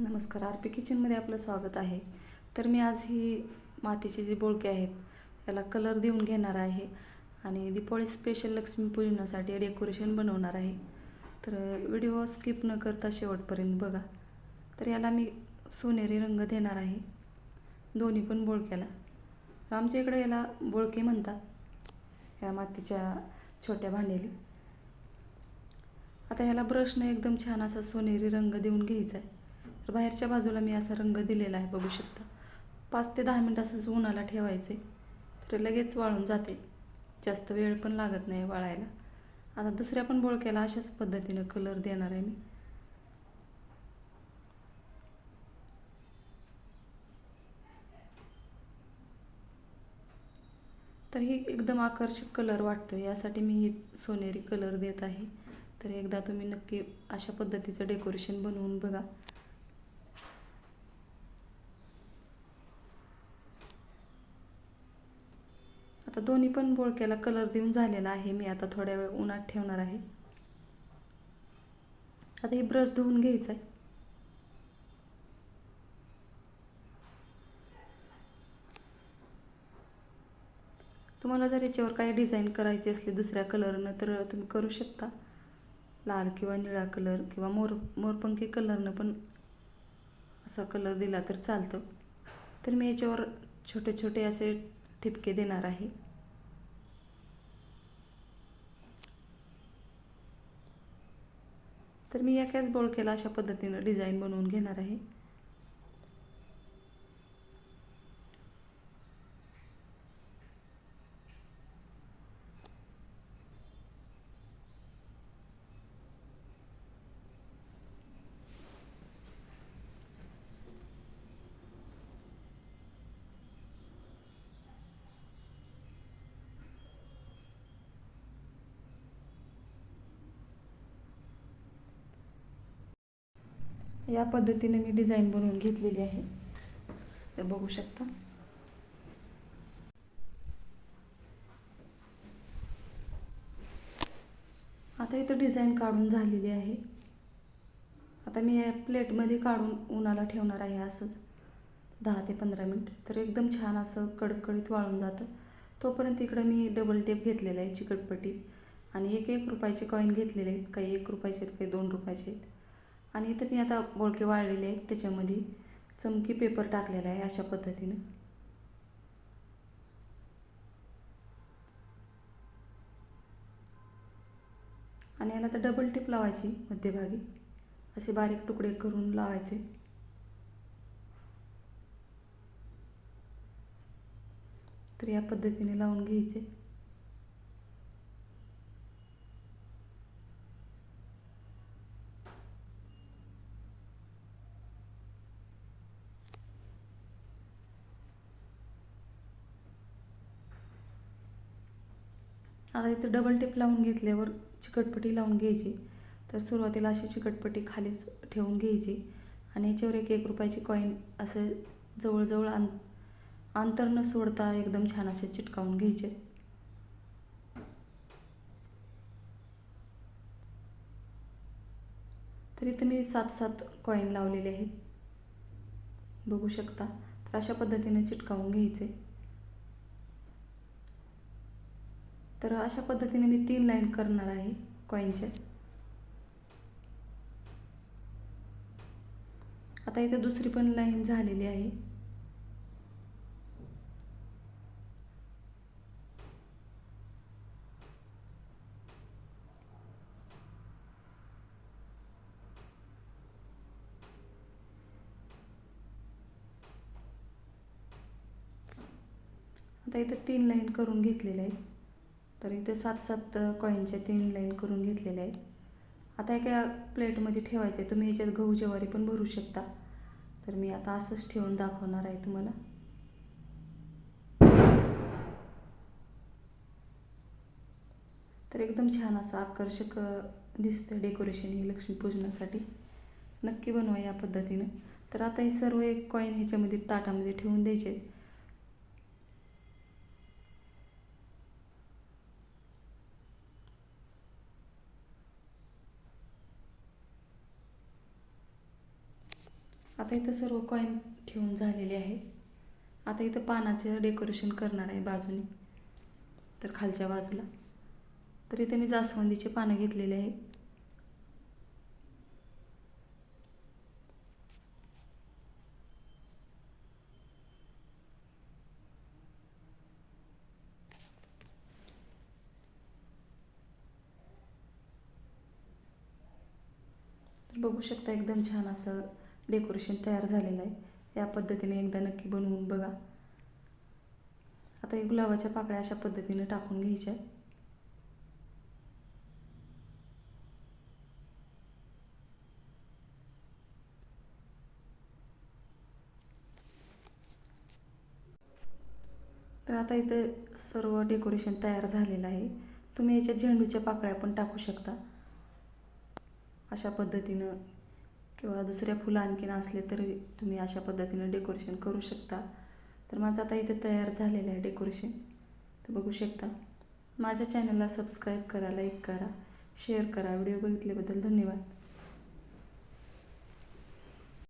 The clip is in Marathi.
नमस्कार आर पी किचनमध्ये आपलं स्वागत आहे. तर मी आज ही मातीचे जे बोळके आहेत याला कलर देऊन घेणार आहे आणि दीपावळी स्पेशल लक्ष्मीपूजनासाठी डेकोरेशन बनवणार आहे. तर व्हिडिओ स्किप न करता शेवटपर्यंत बघा. तर याला मी सोनेरी रंग देणार आहे दोन्ही पण बोळक्याला. तर आमच्या इकडे याला बोळके म्हणतात या मातीच्या छोट्या भांडेली आता ह्याला ब्रशनं एकदम छान असा सोनेरी रंग देऊन घ्यायचा आहे. तर बाहेरच्या बाजूला मी असा रंग दिलेला आहे बघू शकता. पाच ते दहा मिनटं असंच उन्हाला ठेवायचे तर लगेच वाळून जाते. जास्त वेळ पण लागत नाही वाळायला. आता दुसऱ्या पण बोळक्याला अशाच पद्धतीनं कलर देणार आहे मी. तर ही एकदम आकर्षक कलर वाटतो यासाठी मी ही सोनेरी कलर देत आहे. तर एकदा तुम्ही नक्की अशा पद्धतीचं डेकोरेशन बनवून बघा. दोन्ही पण बोळक्याला कलर देऊन झालेला आहे. मी आता थोड्या वेळ उन्हात ठेवणार आहे. आता ही ब्रश धुवून घ्यायचं आहे तुम्हाला जर याच्यावर काही डिझाईन करायची असली दुसऱ्या कलरनं तर तुम्ही करू शकता. लाल किंवा निळा कलर किंवा मोर मोरपंखी कलरनं पण असा कलर दिला तर चालतं. तर मी याच्यावर छोटे छोटे असे ठिपके देणार आहे. तर मी एकाच बोळकेला अशा पद्धतीनं डिझाईन बनवून घेणार आहे. या पद्धतीने मी डिझाईन बनवून घेतलेली आहे. तर बघू शकता. आता इथं डिझाईन काढून झालेली आहे. आता मी या प्लेटमध्ये काढून उन्हाला ठेवणार आहे असंच. दहा ते पंधरा मिनिट. तर एकदम छान असं कडकडीत वाळून जातं. तोपर्यंत इकडं मी डबल टेप घेतलेला आहे चिकटपट्टी. आणि एक एक रुपयाचे कॉईन घेतलेले आहेत. काही एक रुपयाचे आहेत काही दोन रुपयाचे आहेत. आणि इथं मी आता बोळके वाळलेले आहेत त्याच्यामध्ये चमकी पेपर टाकलेला आहे अशा पद्धतीनं. आणि याला तर डबल टिप लावायची मध्यभागी. असे बारीक तुकडे करून लावायचे. तर या पद्धतीने लावून घ्यायचे. आता इथं डबल टिप लावून घेतल्यावर चिकटपट्टी लावून घ्यायची. तर सुरुवातीला अशी चिकटपट्टी खालीच ठेवून घ्यायची. आणि याच्यावर एक एक रुपयाची कॉईन असं जवळजवळ आं अंतर न सोडता एकदम छान असे चिटकावून घ्यायचे. तर इथं मी सात सात कॉईन लावलेले आहेत. बघू शकता. तर अशा पद्धतीने चिटकावून घ्यायचे. तर अशा पद्धतीने मी तीन लाईन करणार आहे कॉईनच्या आता इथे दुसरी पण लाईन झालेली आहे. आता इथं तीन लाईन करून घेतलेल्या आहेत. तर इथे सात सात कॉईनच्या तीन लाईन करून घेतलेल्या आहेत. आता एका प्लेटमध्ये ठेवायचे. तुम्ही याच्यात गहू ज्वारी पण भरू शकता. तर मी आता असंच ठेवून दाखवणार आहे तुम्हाला. तर एकदम छान असं आकर्षक दिसतं डेकोरेशन ही लक्ष्मीपूजनासाठी नक्की बनवा या पद्धतीनं. तर आता हे सर्व एक कॉईन ह्याच्यामध्ये ताटामध्ये ठेवून द्यायचे. आता इथं सर्व कॉईन ठेवून झालेले आहे. आता इथं पानाचं डेकोरेशन करणार आहे बाजूने. तर खालच्या बाजूला. तर इथे मी जास्वंदीचे पानं घेतलेले आहे. तर बघू शकता एकदम छान असं डेकोरेशन तयार झालेलं आहे. या पद्धतीने एकदा नक्की बनवून बघा. आता हे गुलाबाच्या पाकळ्या अशा पद्धतीने टाकून घ्यायच्या. तर आता इथं सर्व डेकोरेशन तयार झालेलं आहे. तुम्ही याच्या झेंडूच्या पाकळ्या पण टाकू शकता. अशा पद्धतीनं किंवा दुसऱ्या फुलं आणखीन असले तरी तुम्ही अशा पद्धतीनं डेकोरेशन करू शकता. तर माझं आता इथे तयार झालेलं आहे डेकोरेशन तर बघू शकता. माझ्या चॅनलला सबस्क्राईब करा लाईक करा शेअर करा. व्हिडिओ बघितल्याबद्दल धन्यवाद.